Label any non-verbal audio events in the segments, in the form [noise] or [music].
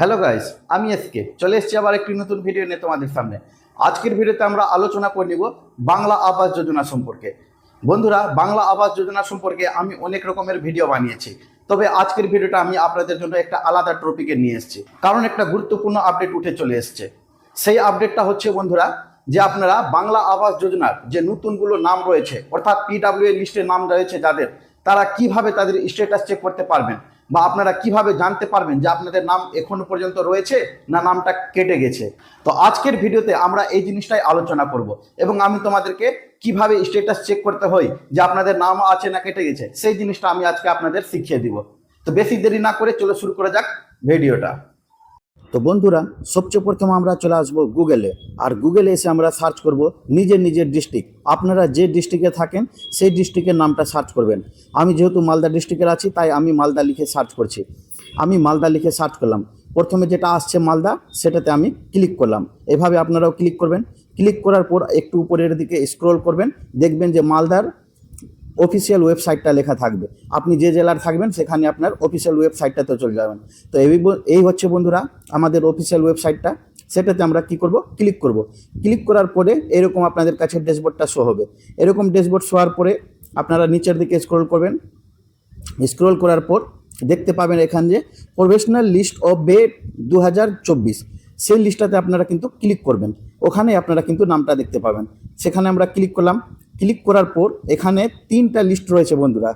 Hello guys আমি SK চলে এসেছি আবার একটি নতুন ভিডিও নিয়ে তোমাদের সামনে। আজকের ভিডিওতে আমরা আলোচনা করে নিব বাংলা আবাস যোজনা সম্পর্কে। বন্ধুরা, বাংলা আবাস যোজনা সম্পর্কে আমি অনেক রকমের ভিডিও বানিয়েছি। তবে আজকের ভিডিওটা আমি আপনাদের জন্য একটা আলাদা টপিকে নিয়ে এসেছি। কারণ একটা গুরুত্বপূর্ণ আপডেট উঠে চলে এসেছে। সেই আপডেটটা হচ্ছে, বন্ধুরা, যে আপনারা বাংলা আবাস যোজনার যে নতুনগুলো নাম রয়েছে, অর্থাৎ পিডাব্লিউ লিস্টে নাম রয়েছে যাদের, তারা কীভাবে তাদের স্ট্যাটাস চেক করতে পারবেন? বা আপনারা কীভাবে জানতে পারবেন যে আপনাদের নাম এখনও পর্যন্ত রয়েছে না নামটা কেটে গেছে? তো আজকের ভিডিওতে আমরা এই জিনিসটাই আলোচনা করব এবং আমি তোমাদেরকে কীভাবে স্টেটাস চেক করতে হয় যে আপনাদের নাম আছে না কেটে গেছে, সেই জিনিসটা আমি আজকে আপনাদের শিখিয়ে দিব। তো বেশি দেরি না করে চলে শুরু করা যাক ভিডিওটা। তো বন্ধুরা, সবচেয়ে প্রথম আমরা চলে আসব গুগলে আর গুগলে এসে আমরা সার্চ করব নিজের নিজের ডিস্ট্রিক্ট আপনারা যে ডিস্ট্রিক্টে থাকেন, সেই ডিস্ট্রিক্টের নামটা সার্চ করবেন। আমি যেহেতু মালদা ডিস্ট্রিক্টের আছি, তাই আমি মালদা লিখে সার্চ করছি। আমি মালদা লিখে সার্চ করলাম। প্রথমে যেটা আসছে মালদা, সেটাতে আমি ক্লিক করলাম। এভাবে আপনারাও ক্লিক করবেন। ক্লিক করার পর একটু উপরের দিকে স্ক্রল করবেন। দেখবেন যে মালদার অফিসিয়াল ওয়েবসাইটটা লেখা থাকবে। আপনি যে জেলার থাকবেন, সেখানে আপনার অফিসিয়াল ওয়েবসাইটটাতে চলে যাবেন। তো এই এই হচ্ছে বন্ধুরা, আমাদের অফিসিয়াল ওয়েবসাইটটা সেটাতে আমরা কি করব? ক্লিক করব। ক্লিক করার পরে এরকম আপনাদের কাছে ড্যাশবোর্ডটা শো হবে। এরকম ড্যাশবোর্ড শো হওয়ার পরে আপনারা নিচের দিকে স্ক্রল করবেন। স্ক্রল করার পর দেখতে পাবেন এখান যে প্রফেশনাল লিস্ট অফ বে দু হাজার চব্বিশ। সেই লিস্টটাতে আপনারা কিন্তু ক্লিক করবেন। ওখানে আপনারা কিন্তু নামটা দেখতে পাবেন। সেখানে আমরা ক্লিক করলাম। ক্লিক করার পর এখানে তিনটা লিস্ট রয়েছে বন্ধুরা।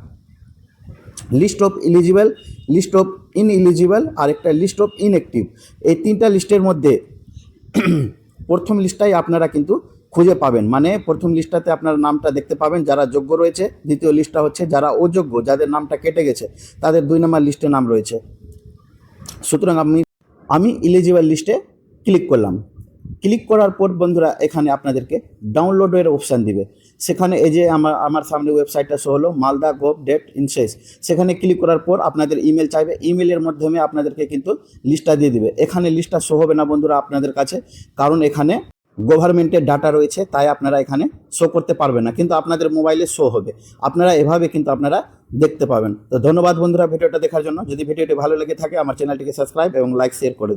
List of eligible list of ineligible আর একটা লিস্ট অফ ইনঅ্যাক্টিভ এই তিনটা লিস্টের মধ্যে [clears throat] প্রথম লিস্টটাই আপনারা কিন্তু খুঁজে পাবেন। মানে প্রথম লিস্টটাতে আপনার নামটা দেখতে পাবেন, যারা যোগ্য রয়েছে। দ্বিতীয় লিস্টটা হচ্ছে যারা অযোগ্য, যাদের নামটা কেটে গেছে, তাদের দুই নম্বর লিস্টে নাম রয়েছে। সুতরাং আমি আমি ইলিজিবল লিস্টে ক্লিক করলাম। ক্লিক করার পর বন্ধুরা, এখানে আপনাদেরকে ডাউনলোডের অপশান দিবে। সেখানে এই যে আমার আমার সামনে ওয়েবসাইটটা শো হলো মালদা গভ ডেট ইনসেস সেখানে ক্লিক করার পর আপনাদের ইমেল চাইবে ইমেলের মাধ্যমে আপনাদেরকে কিন্তু লিস্টটা দিয়ে দিবে। এখানে লিস্টটা শো হবে না বন্ধুরা আপনাদের কাছে, কারণ এখানে গভর্নমেন্টের ডাটা রয়েছে, তাই আপনারা এখানে শো করতে পারবেন না, কিন্তু আপনাদের মোবাইলে শো হবে। আপনারা এভাবে কিন্তু আপনারা দেখতে পাবেন। তো ধন্যবাদ বন্ধুরা ভিডিওটা দেখার জন্য। যদি ভিডিওটি ভালো লেগে থাকে, আমার চ্যানেলটিকে সাবস্ক্রাইব এবং লাইক শেয়ার করে